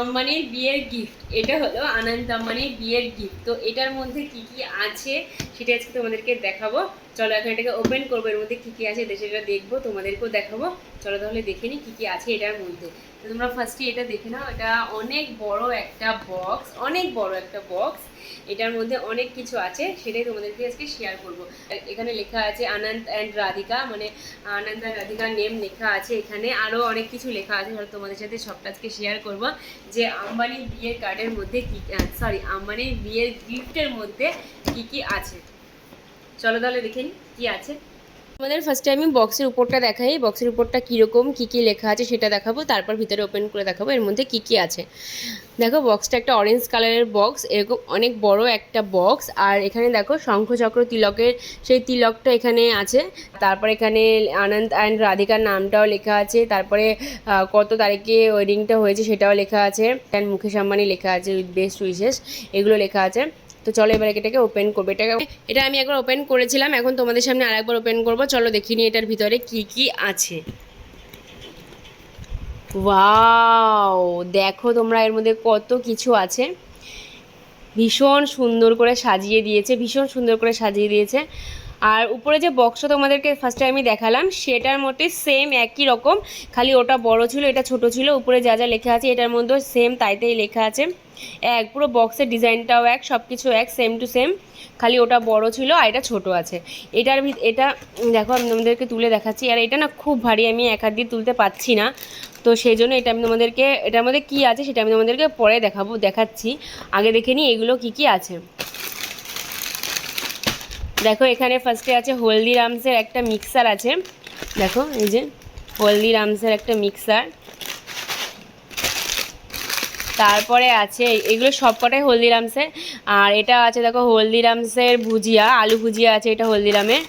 আম্বানির বিয়ের গিফট এটা হলো আনন্দ আম্বানির বিয়ের গিফট তো এটার মধ্যে কি কি আছে, সেটা আজকে তোমাদেরকে দেখাবো। চলো এখন এটাকে ওপেন করব, এর মধ্যে কী কী আছে সেটা দেখব, তোমাদেরকেও দেখাবো। চলো তাহলে দেখে নিই কী কী আছে এটার মধ্যে। তো তোমরা ফার্স্টে এটা দেখে নাও, এটা অনেক বড় একটা বক্স অনেক বড় একটা বক্স এটার মধ্যে অনেক কিছু আছে, সেটাই তোমাদেরকে আজকে শেয়ার করব। এখানে লেখা আছে আনন্দ অ্যান্ড রাধিকা মানে আনন্দ আর রাধিকার নেম লেখা আছে এখানে। আরও অনেক কিছু লেখা আছে, ধরো তোমাদের সাথে সবটা আজকে শেয়ার করব। যে আম্বানির বিয়ের কার্ডের মধ্যে কী সরি আম্বানির বিয়ের গিফটের মধ্যে কী কী আছে? চলো তাহলে দেখে কি আছে? আমাদের ফার্স্টে আমি বক্সের উপরটা দেখাই বক্সের উপরটা কীরকম, কী কী লেখা আছে সেটা দেখাবো, তারপর ভিতরে ওপেন করে দেখাবো, এর মধ্যে কী কী আছে। দেখো বক্সটা একটা অরেঞ্জ কালারের বক্স এরকম অনেক বড় একটা বক্স আর এখানে দেখো শঙ্খচক্র তিলকের, সেই তিলকটা এখানে আছে, তারপর এখানে আনন্দ অ্যান্ড রাধিকার নামটাও লেখা আছে, তারপরে কত তারিখে ওয়েডিংটা হয়েছে সেটাও লেখা আছে অ্যান্ড মুকেশ আম্বানি লেখা আছে উইথ বেস্ট উইশেস এগুলো লেখা আছে। তো চলো এবার এটাকে ওপেন করব। এটাকে এটা আমি একবার ওপেন করেছিলাম, এখন তোমাদের সামনে আরেকবার ওপেন করব। চলো দেখিনি এটার ভিতরে কি কি আছে। ওয়াও, দেখো তোমরা এর মধ্যে কত কিছু আছে। ভীষণ সুন্দর করে সাজিয়ে দিয়েছে, ভীষণ সুন্দর করে সাজিয়ে দিয়েছে। আর উপরে যে বক্সটা তোমাদেরকে ফার্স্টে আমি দেখালাম, সেটার মধ্যে সেম একই রকম, খালি ওটা বড় ছিল, এটা ছোট ছিল, উপরে যা যা লেখা আছে এটার মধ্যেও সেম তাইতেই লেখা আছে। এক, পুরো বক্সের ডিজাইনটাও এক সব কিছু এক সেম টু সেম খালি ওটা বড় ছিল আর এটা ছোট আছে। এটার এটা দেখো আমি তোমাদেরকে তুলে দেখাচ্ছি, আর এটা না খুব ভারী, আমি এক হাত দিয়ে তুলতে পারছি না। তো সেই জন্য এটা আমি তোমাদেরকে এটার মধ্যে কী আছে সেটা আমি তোমাদেরকে পরে দেখাবো, দেখাচ্ছি। আগে দেখে নিই এগুলো কী কী আছে। দেখো, এখানে ফার্স্টে আছে হলদিরামসের একটা মিক্সার আছে। দেখো, এই যে হলদিরামসের একটা মিক্সার তারপরে আছে, এগুলো সবকটাই হলদিরামসের আর এটা আছে, দেখো, হলদিরামসের ভুজিয়া, আলু ভুজিয়া আছে এটা হলদিরামের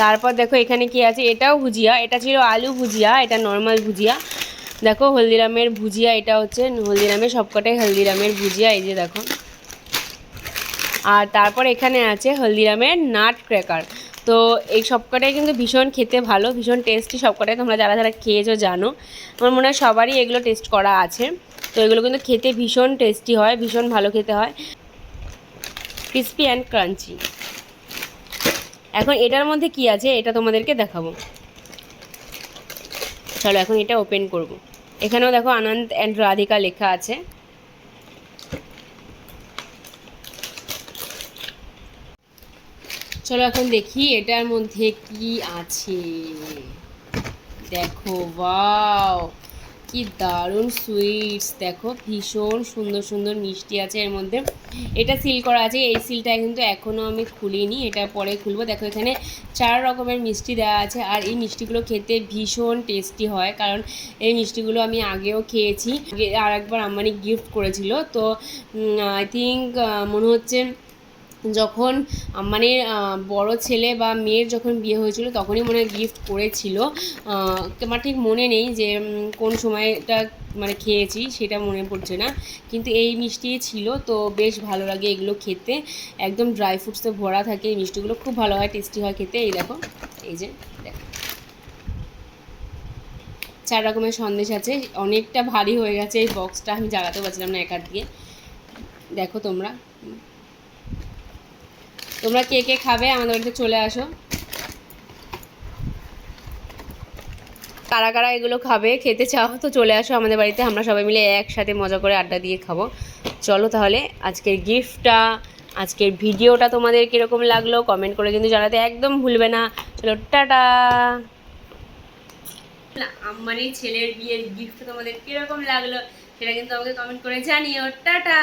তারপর দেখো, এখানে কি আছে, এটাও ভুজিয়া, এটা ছিল আলু ভুজিয়া, এটা নর্মাল ভুজিয়া। দেখো, হলদিরামের ভুজিয়া, এটা হচ্ছে হলদিরামের সবকটাই হলদিরামের ভুজিয়া, এই যে দেখো। আর তারপর এখানে আছে হলদিরামের নাট ক্র্যাকার তো এই সবকটাই কিন্তু ভীষণ খেতে ভালো, ভীষণ টেস্টি সবকটাই তোমরা যারা যারা খেয়েছো জানো। আমার মনে হয় সবারই এগুলো টেস্ট করা আছে। তো এগুলো কিন্তু খেতে ভীষণ টেস্টি হয়, ভীষণ ভালো খেতে হয়। ক্রিস্পি অ্যান্ড ক্রাঞ্চি এখন এটার মধ্যে কি আছে এটা তোমাদেরকে দেখাবো। চলো এখন এটা ওপেন করব। এখানেও দেখো আনন্দ অ্যান্ড রাধিকা লেখা আছে। চলো এখন দেখি এটার মধ্যে কি আছে। দেখো, ওয়াও, কি দারুণ সুইটস। দেখো, ভীষণ সুন্দর সুন্দর মিষ্টি আছে এর মধ্যে। এটা সিল করা আছে, এই সিলটা কিন্তু এখনও আমি খুলিনি, এটা পরে খুলবো। দেখো, এখানে চার রকমের মিষ্টি দেওয়া আছে, আর এই মিষ্টিগুলো খেতে ভীষণ টেস্টি হয়, কারণ এই মিষ্টিগুলো আমি আগেও খেয়েছি। আর একবার আম্মানি গিফট করেছিল, তো আই থিঙ্ক মনে হচ্ছে যখন মানে বড় ছেলে বা মেয়ের যখন বিয়ে হয়েছিল, তখনই মনে হয় গিফট করেছিল। আমার ঠিক মনে নেই যে কোন সময়টা মানে খেয়েছি, সেটা মনে পড়ছে না। কিন্তু এই মিষ্টি ছিল, তো বেশ ভালো লাগে এগুলো খেতে। একদম ড্রাই ফ্রুটসে ভরা থাকে এই মিষ্টিগুলো। খুব ভালো হয় টেস্টি হয় খেতে। এই দেখো, এই যে চার রকমের সন্দেশ আছে, অনেকটা ভারী হয়ে গেছে এই বক্সটা আমি জাগাতে পারছিলাম না এক হাত দিয়ে দেখো তোমরা। তোমরা কে কে খাবে আমাদের বাড়িতে চলে আসো। কারা কারা এগুলো খাবে, খেতে চাও তো চলে আসো আমাদের বাড়িতে, আমরা সবাই মিলে একসাথে মজা করে আড্ডা দিয়ে খাব। চলো তাহলে আজকের গিফটটা আজকের ভিডিওটা তোমাদের কীরকম লাগল কমেন্ট করে কিন্তু জানাতে একদম ভুলবে না। চলো, টাটা। আম্মানির ছেলের বিয়ের গিফট তোমাদের কীরকম লাগল সেটা কিন্তু আমাকে কমেন্ট করে জানিও। টাটা।